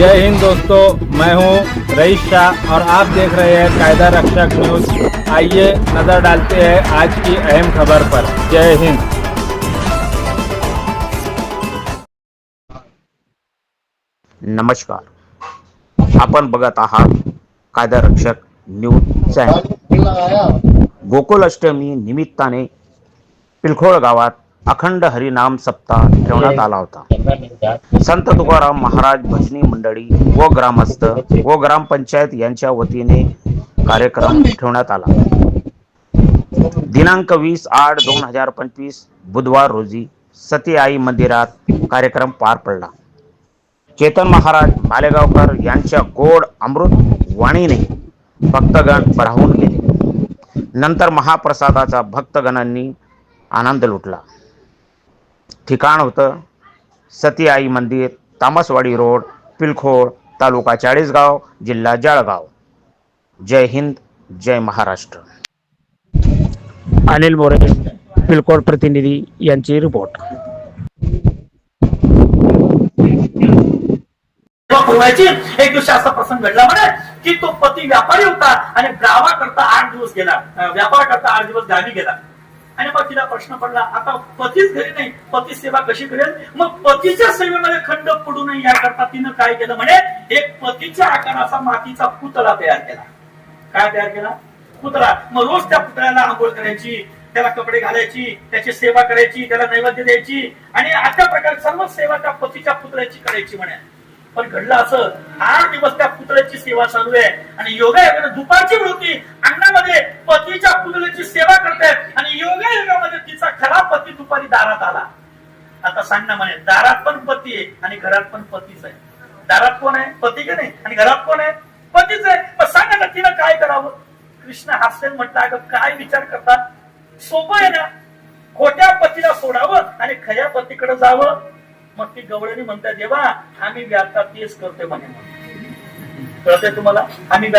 जय हिंद दोस्तों, मैं हूँ रईस शाह और आप देख रहे हैं कायदा रक्षक न्यूज़। आइए नज़र डालते हैं आज की अहम खबर पर। जय हिंद। नमस्कार। आपण बघत आहात कायदा रक्षक न्यूज़ चॅनल। गोकुल अष्टमी निमित्ताने पिलखोळ गावात अखंड हरिनाम सप्ताह ठेवण्यात आला होता. संत तुकाराम महाराज भजनी मंडळी व ग्रामस्थ व ग्रामपंचायत यांच्या वतीने कार्यक्रम ठेवण्यात आला. दिनांक वीस आठ दोन हजार पंचवीस बुधवार रोजी सती आई मंदिरात कार्यक्रम पार पडला. चेतन महाराज मालेगावकर यांच्या गोड अमृत वाणीने भक्तगण भरावून गेले. नंतर महाप्रसादाचा भक्तगणांनी आनंद लुटला. ठिकाण होतं. सती आई मंदिर तामसवाडी रोड पिलखोड तालुका चाळीसगाव जिल्हा जळगाव. जय हिंद जय महाराष्ट्र. अनिल मोरे पिलकोड प्रतिनिधी यांची रिपोर्ट. एक दिवशी असा प्रसंग घडला म्हणे की तो पती व्यापारी होता आणि गावाकरता आठ दिवस गेला. व्यापाराकरता आठ दिवस गावी गेला. आणि मग तिला प्रश्न पडला आता पतीच घरी नाही पती सेवा कशी करेल? मग पतीच्या सेवेमध्ये खंड पडू नये याकरता तिनं काय केलं म्हणे? एक पतीच्या आकाराचा मातीचा पुतळा तयार केला. काय तयार केला? पुतळा. मग रोज त्या पुतळ्याला आंघोळ करायची त्याला कपडे घालायची त्याची सेवा करायची त्याला नैवेद्य द्यायची आणि अशा प्रकारे सर्व सेवा त्या पतीच्या पुतळ्याची करायची म्हणे. पण घडलं असं आठ दिवस त्या पुतळ्याची सेवा चालू आहे आणि योगा दुपारची वेळ होती अंगणामध्ये पतीच्या पुतळ्याची सेवा करताय आणि योगा योगामध्ये तिचा खरा पती दुपारी दारात आला आता दारात पण पती आहे आणि घरात पण पतीच आहे. दारात कोण आहे? पती का नाही? आणि घरात कोण आहे? पतीच आहे. पण सांगा ना तिनं काय करावं? कृष्ण हास्यन म्हटलं अगं काय विचार करतात? सोपं आहे ना. खोट्या पतीला सोडावं आणि खऱ्या पतीकडे जावं. मग ती गवळणी म्हणतात देवा आम्ही बी तेच करतोय म्हणे. मग. कळतंय तुम्हाला? आम्ही बी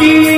You.